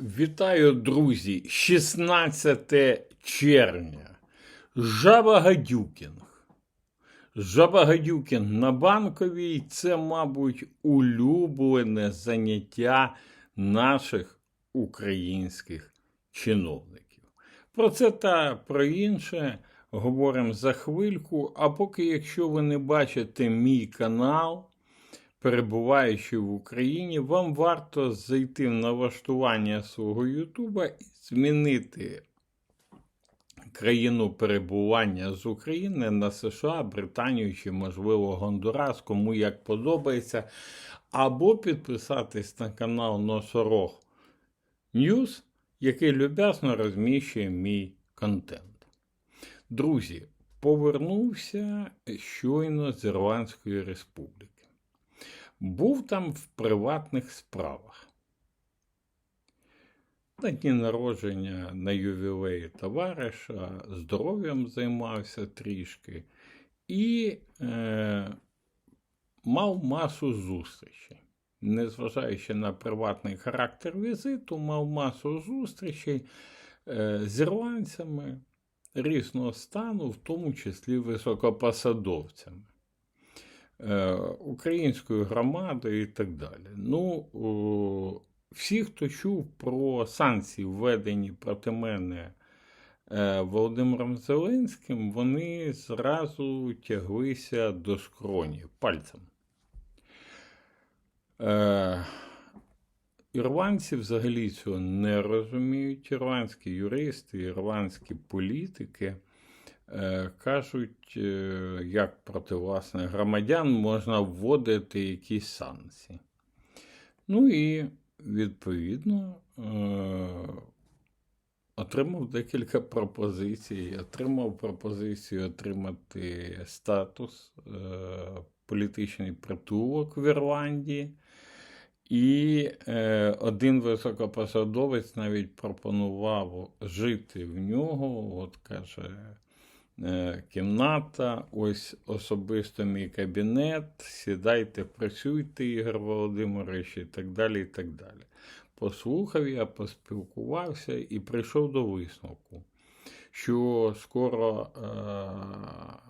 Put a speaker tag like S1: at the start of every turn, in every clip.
S1: Вітаю, друзі! 16 червня. Жаба Гадюкінг. Жаба Гадюкінг на банковій це, мабуть, улюблене заняття наших українських чиновників. Про це та про інше говоримо за хвильку. А поки, якщо ви не бачите мій канал, перебуваючи в Україні, вам варто зайти в налаштування свого Ютуба і змінити країну перебування з України на США, Британію чи, можливо, Гондурас, кому як подобається, або підписатись на канал Носорог Ньюс, який люб'язно розміщує мій контент. Друзі, повернувся щойно з Ірландської республіки. Був там в приватних справах. На дні народження на ювілеї товариша, здоров'ям займався трішки і е, мав масу зустрічей. Незважаючи на приватний характер візиту, мав масу зустрічей е, з ірландцями різного стану, в тому числі високопосадовцями. Е, українською громадою і так далі. Ну, всі, хто чув про санкції, введені проти мене е, Володимиром Зеленським, вони зразу тяглися до скронів пальцем. Е, Ірландці взагалі цього не розуміють. Ірландські юристи, ірландські політики кажуть, е, як проти власних громадян можна вводити якісь санкції. Ну і відповідно е, отримав декілька пропозицій. Отримав пропозицію отримати статус е, політичний притулок в Ірландії. І е, один високопосадовець навіть пропонував жити в нього, от каже, е, кімната, ось особисто мій кабінет, сідайте, працюйте, Ігор Володимирович, і так далі. і так далі. Послухав я, поспілкувався і прийшов до висновку, що скоро е,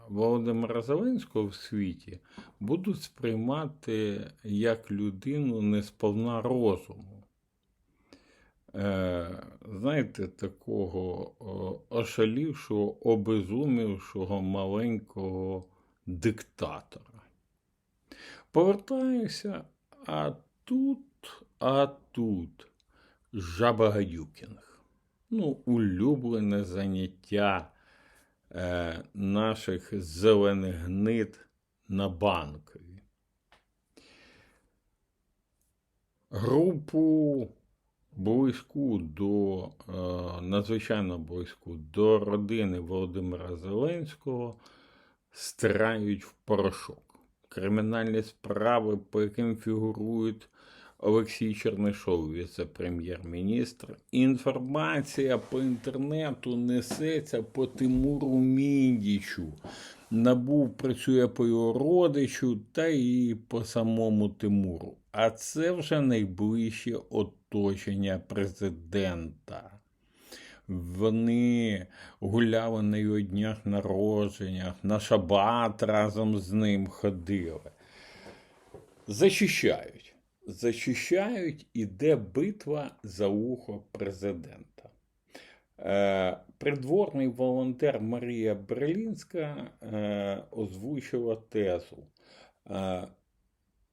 S1: Володимира Зеленського в світі будуть сприймати як людину несповна розуму. Е, знаєте, такого ошалівшого, обезумівшого маленького диктатора. Повертаюся, а тут, а тут Жаба Гадюкінг. Ну, улюблене заняття е, наших зелених гнид на банкові. Групу близьку до е, надзвичайно близьку до родини Володимира Зеленського стирають в порошок. Кримінальні справи, по яким фігурують Олексій Чернишов, віце-прем'єр-міністр. Інформація по інтернету несеться по Тимуру Міндічу. Набув працює по його родичу та і по самому Тимуру. А це вже найближче оточення президента. Вони гуляли на його днях народженнях, на шабат разом з ним ходили. Зачищають. Зачищають, іде битва за ухо президента. Е, Придворний волонтер Марія Берлінська е, озвучила тезу. Е,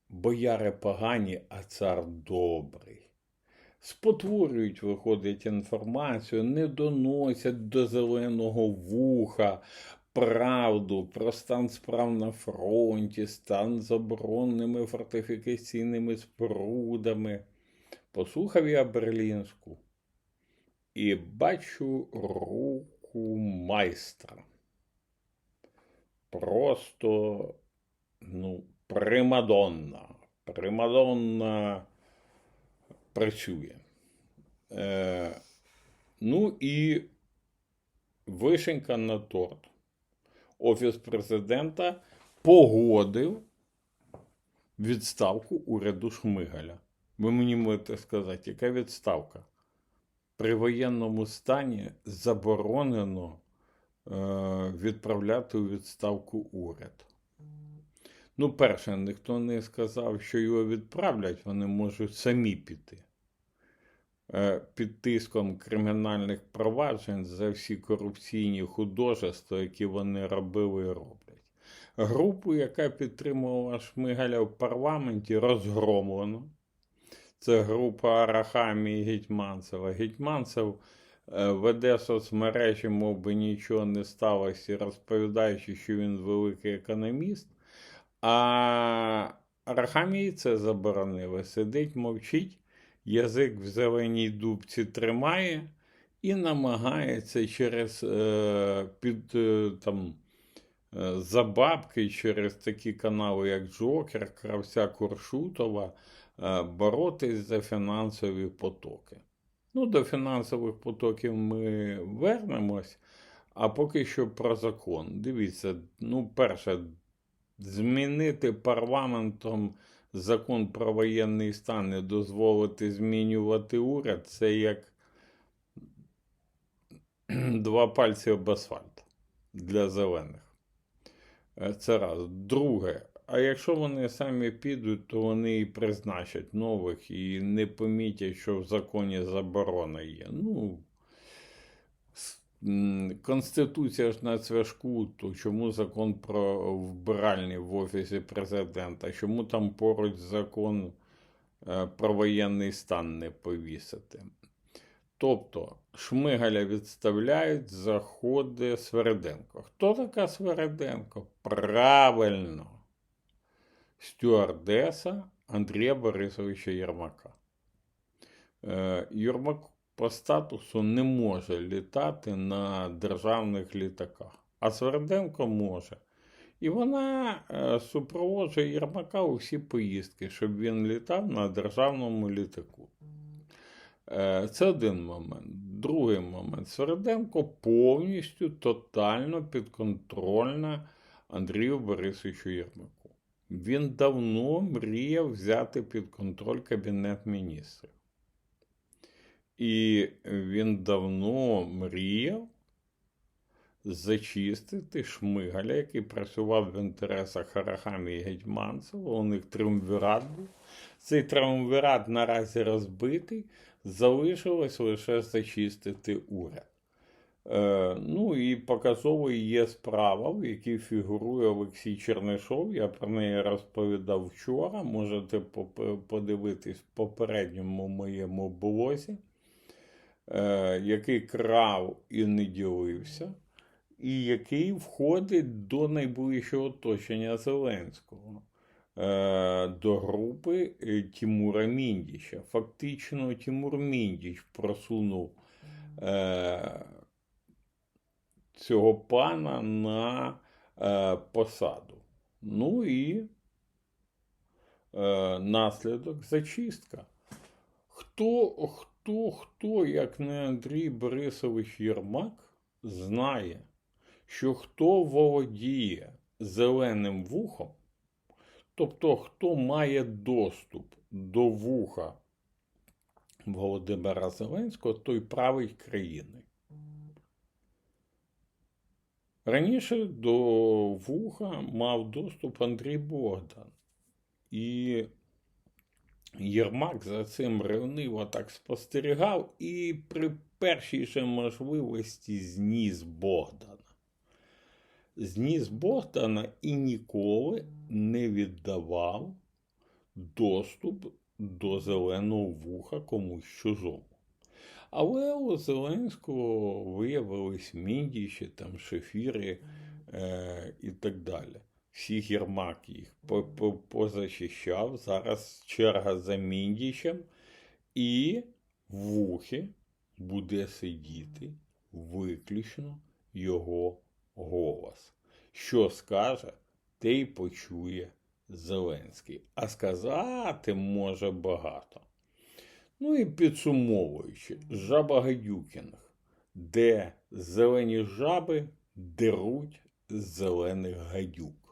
S1: Бояри погані, а цар добрий. Спотворюють, виходить, інформацію, не доносять до зеленого вуха правду про стан справ на фронті, стан з оборонними фортифікаційними спорудами. Послухав я Берлінську і бачу руку майстра. Просто, ну, примадонна. Примадонна працює. Е, ну і вишенька на торт. Офіс президента погодив відставку уряду Шмигаля. Ви мені можете сказати, яка відставка? при воєнному стані заборонено е, відправляти у відставку уряд. Ну, перше, ніхто не сказав, що його відправлять, вони можуть самі піти. Е, Під тиском кримінальних проваджень за всі корупційні художества, які вони робили і роблять. Групу, яка підтримувала Шмигаля в парламенті, розгромлено. Це група Арахамі і Гетьманцева. Гетьманцев е, веде соцмережі, мов би нічого не сталося, розповідаючи, що він великий економіст. А Арахамії це заборонили. Сидить, мовчить, язик в зеленій дубці тримає і намагається через е, під е, там. е, Забабки через такі канали, як Джокер, Кравця Куршутова, е, боротись за фінансові потоки. Ну, до фінансових потоків ми вернемось, а поки що про закон. Дивіться, ну, перше, змінити парламентом закон про воєнний стан і дозволити змінювати уряд, це як два пальці об асфальт для зелених. Е, Це раз. Друге, а якщо вони самі підуть, то вони і призначать нових і не помітять, що в законі заборона є. Ну, Конституція ж на цвяшку, то чому закон про вбиральні в Офісі президента? Чому там поруч закон е, про воєнний стан не повісити? Тобто Шмигаля відставляють, заходить Свереденко. Хто така Свереденко? Правильно. Стюардеса Андрія Борисовича Єрмака. Е, Єрмак по статусу не може літати на державних літаках, а Сверденко може. І вона е, супроводжує Єрмака у всі поїздки, щоб він літав на державному літаку. Е, Це один момент. Другий момент. Сверденко повністю тотально підконтрольна Андрію Борисовичу Єрмаку. Він давно мріяв взяти під контроль Кабінет міністрів. І він давно мріяв зачистити Шмигаля, який працював в інтересах Харахамі і Гетьманцева. У них триумвірат був. Цей триумвірат наразі розбитий. Залишилось лише зачистити уряд. Е, ну і показовою є справа, в якій фігурує Олексій Чернишов. Я про неї розповідав вчора. Можете подивитись в попередньому моєму блозі, який крав і не ділився, і який входить до найближчого оточення Зеленського. е, До групи е, Тімура Міндіча. Фактично, Тімур Міндіч просунув е, цього пана на е, посаду. Ну і е, наслідок зачистка. Хто, хто, хто, як не Андрій Борисович Єрмак, знає, що хто володіє зеленим вухом, тобто хто має доступ до вуха Володимира Зеленського, той править країною. Раніше до вуха мав доступ Андрій Богдан. І Єрмак за цим ревниво так спостерігав і при першій же можливості зніс Богдана. Зніс Богдана і ніколи не віддавав доступ до зеленого вуха комусь чужому. Але у Зеленського виявились міндіші, там шефіри е, і так далі. Всіх Єрмак їх по- по- позачищав. Зараз черга за міндішем, і в вухі буде сидіти виключно його голос. Що скаже, те й почує Зеленський. А сказати може багато. Ну і підсумовуючи, жаба Гадюкіних, де зелені жаби деруть зелених гадюк.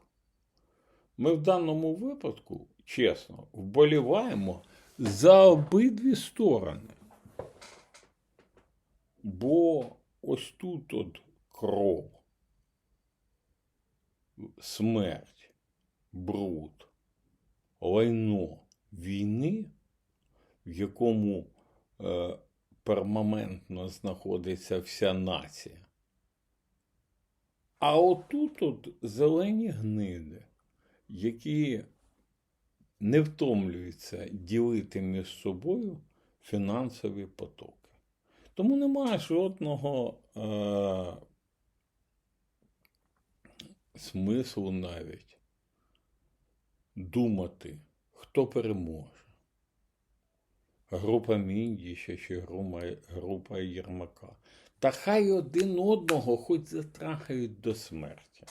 S1: Ми в даному випадку, чесно, вболіваємо за обидві сторони. Бо ось тут от кров, смерть, бруд, лайно війни, в якому е, перманентно знаходиться вся нація. А отут от зелені гниди, які не втомлюються ділити між собою фінансові потоки. Тому немає жодного е- смислу навіть думати, хто переможе. Група Міндіща чи група, група Єрмака. Та хай один одного хоч затрахають до смерті.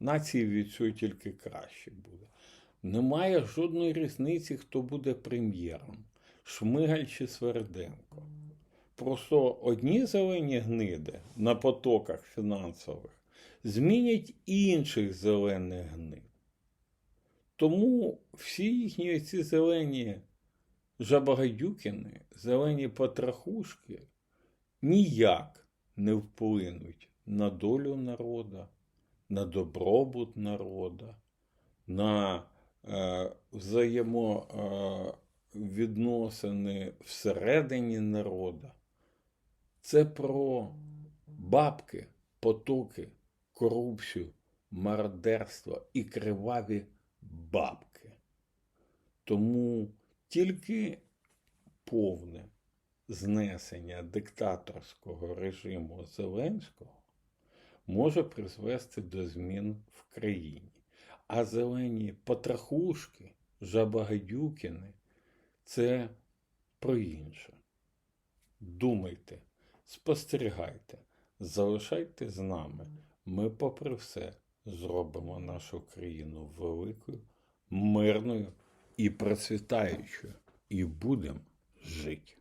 S1: Нації від цього тільки краще буде. Немає жодної різниці, хто буде прем'єром, Шмигаль чи Сверденко. Просто одні зелені гниди на потоках фінансових змінять інших зелених гнид. Тому всі їхні ці зелені жабагадюкіни, зелені потрахушки ніяк не вплинуть на долю народа, на добробут народа, на е, взаємовідносини всередині народа. Це про бабки, потоки, корупцію, мародерство і криваві бабки. Тому тільки повне знесення диктаторського режиму Зеленського може призвести до змін в країні. А зелені потрахушки, жабагадюкіни це про інше. Думайте, спостерігайте, залишайте з нами. Ми, попри все, зробимо нашу країну великою, мирною і процвітаючою, і будемо жити.